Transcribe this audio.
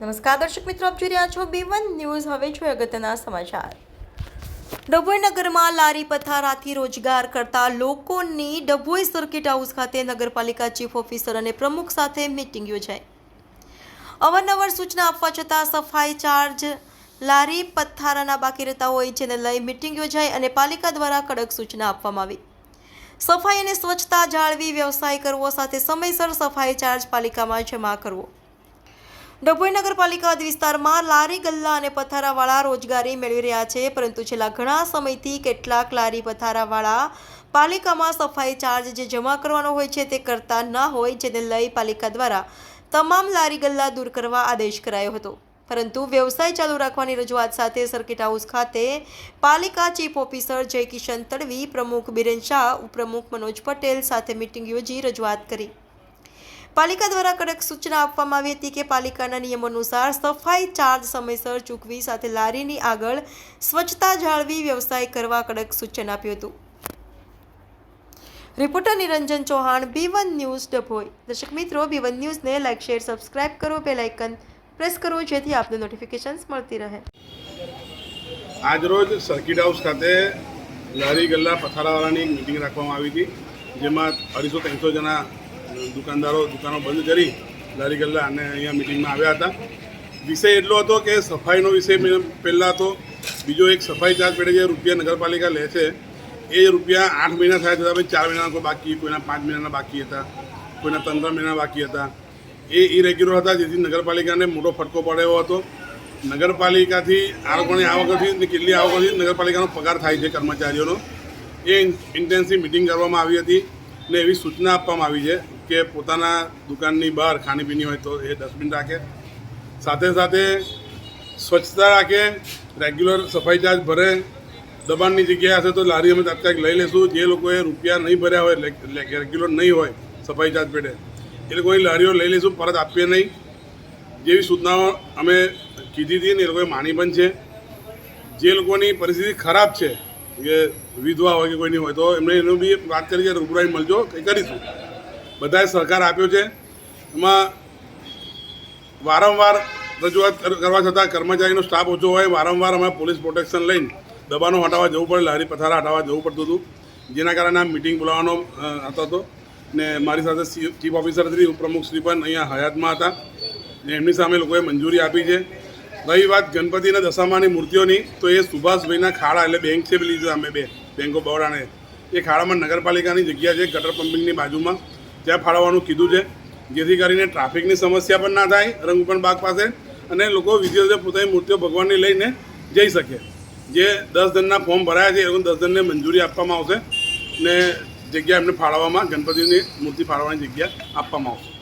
નમસ્કાર, દર્શક મિત્રો, આપ જોઈ રહ્યા છો બી વન ન્યૂઝ. હવે છે અગત્યના સમાચાર. ડભોઈ નગરમાં લારી પથારાથી રોજગાર કરતા લોકોની ડભોઈ સર્કિટ હાઉસ ખાતે નગરપાલિકા ચીફ ઓફિસર અને પ્રમુખ સાથે મિટિંગ યોજાઈ. અવારનવાર સૂચના આપવા છતાં સફાઈ ચાર્જ લારી પથારાના બાકી રહેતા હોય જેને લઈ મિટિંગ યોજાઈ અને પાલિકા દ્વારા કડક સૂચના આપવામાં આવી. સફાઈ અને સ્વચ્છતા જાળવી વ્યવસાય કરવો સાથે સમયસર સફાઈ ચાર્જ પાલિકામાં જમા કરવો. ડભોઈ નગરપાલિકા વિસ્તારમાં લારી, ગલ્લા અને પથારાવાળા રોજગારી મેળવી રહ્યા છે, પરંતુ છેલ્લા ઘણા સમયથી કેટલાક લારી, પથારાવાળા પાલિકામાં સફાઈ ચાર્જ જે જમા કરવાનો હોય છે તે કરતા ન હોય, જેને લઈ પાલિકા દ્વારા તમામ લારી, ગલ્લા દૂર કરવા આદેશ કરાયો હતો. પરંતુ વ્યવસાય ચાલુ રાખવાની રજૂઆત સાથે સર્કિટ હાઉસ ખાતે પાલિકા ચીફ ઓફિસર જય કિશન તડવી, પ્રમુખ બિરેન શાહ, ઉપપ્રમુખ મનોજ પટેલ સાથે મિટિંગ યોજી રજૂઆત કરી. પાલિકા દ્વારા કડક સૂચના આપવામાં આવી હતી કે પાલિકાના નિયમો અનુસાર સફાઈ ચાર્જ સમયસર ચૂકવી સાથે લારીની આગળ સ્વચ્છતા જાળવી વ્યવસાય કરવા કડક સૂચન આપ્યું હતું. Reporter Niranjan Chauhan B one news Dabhoi. દર્શક મિત્રો બી વન ન્યૂઝને લાઇક શેર સબસ્ક્રાઇબ કરો. બેલ આઇકન પ્રેસ કરો જેથી આપને નોટિફિકેશન્સ મળતી રહે. આજરોજ સર્કિટ હાઉસ ખાતે લારી ગલ્લા પથારાવાળાની મિટિંગ રાખવામાં આવી હતી, જેમાં અઢીસો ત્રણસો જણા દુકાનદારો દુકાનો બંધ કરી લારી ગલ્લા અને અહીંયા મિટિંગમાં આવ્યા હતા. વિષય એટલો હતો કે સફાઈનો વિષય પહેલાં હતો બીજો એક સફાઈ ચાર્જ પેટે જે રૂપિયા નગરપાલિકા લે છે, એ રૂપિયા આઠ મહિના થયા હતા, ભાઈ ચાર મહિનાના કોઈ બાકી, કોઈના પાંચ મહિનાના બાકી હતા, કોઈના ત્રણ ત્રણ મહિના બાકી હતા. એ ઇરેગ્યુલર હતા, જેથી નગરપાલિકાને મોટો ફટકો પડ્યો હતો. નગરપાલિકાથી આ લોકોની આવકથી કેટલી આવકથી નગરપાલિકાનો પગાર થાય છે કર્મચારીઓનો. એ ઇન્ટેન્સિવ મિટિંગ કરવામાં આવી હતી. ને એવી સૂચના આપવામાં આવી છે કે પોતાના દુકાનની બહાર ખાણીપીણી હોય તો એ ડસ્ટબિન રાખે. સાથે સાથે સ્વચ્છતા રાખે રેગ્યુલર સફાઈ ચાર્જ ભરે. દબાણની જગ્યા હશે તો લારી અમે તાત્કાલિક લઈ લઈશું જે લોકોએ રૂપિયા નહીં ભર્યા હોય રેગ્યુલર નહીં હોય સફાઈ ચાર્જ પેટે, એ લોકોની લારીઓ લઈ લઈશું પરત આપીએ નહીં. જેવી સૂચનાઓ અમે કીધી હતી ને એ લોકોએ માની પણ છે. જે લોકોની પરિસ્થિતિ ખરાબ છે કે વિધવા હોય કે કોઈની હોય તો એમને એનું બી વાત કરી કે રૂબરાઈ મળજો, કંઈ કરીશું. બધાએ સહકાર આપ્યો છે. એમાં વારંવાર રજૂઆત કર- કરવા છતાં કર્મચારીનો સ્ટાફ ઓછો હોય, વારંવાર અમે પોલીસ પ્રોટેક્શન લઈને દબાણો હટાવવા જવું પડે, લારી પથારા હટાવવા જવું પડતું હતું. જેના કારણે આ મિટિંગ બોલાવવાનો હતો હતો ને મારી સાથે ચીફ ઓફિસર શ્રી ઉપપ્રમુખ શ્રી પણ અહીંયા હયાતમાં હતા. ને એમની સામે લોકોએ મંજૂરી આપી છે. રહી વાત, ગણપતિના દશામાની મૂર્તિઓની, તો એ સુભાષભાઈના ખાડા, એટલે બેંક છે પેલી અમે બે બેંક ઓફ બરોડાને એ ખાડામાં નગરપાલિકાની જગ્યા છે, ગટર પમ્પિંગની બાજુમાં. ત્યાં ફાળવવાનું કીધું છે, જેથી કરીને ટ્રાફિકની સમસ્યા પણ ના થાય, રંગપણ બાગ પાસે, અને લોકો વિધિ પોતાની મૂર્તિઓ ભગવાનની લઈને જઈ શકે. જે દસ જણના ફોર્મ ભરાયા છે, એ દસ જણને મંજૂરી આપવામાં આવશે, ને જગ્યા એમને ફાળવવામાં, ગણપતિની મૂર્તિ ફાળવવાની જગ્યા આપવામાં આવશે.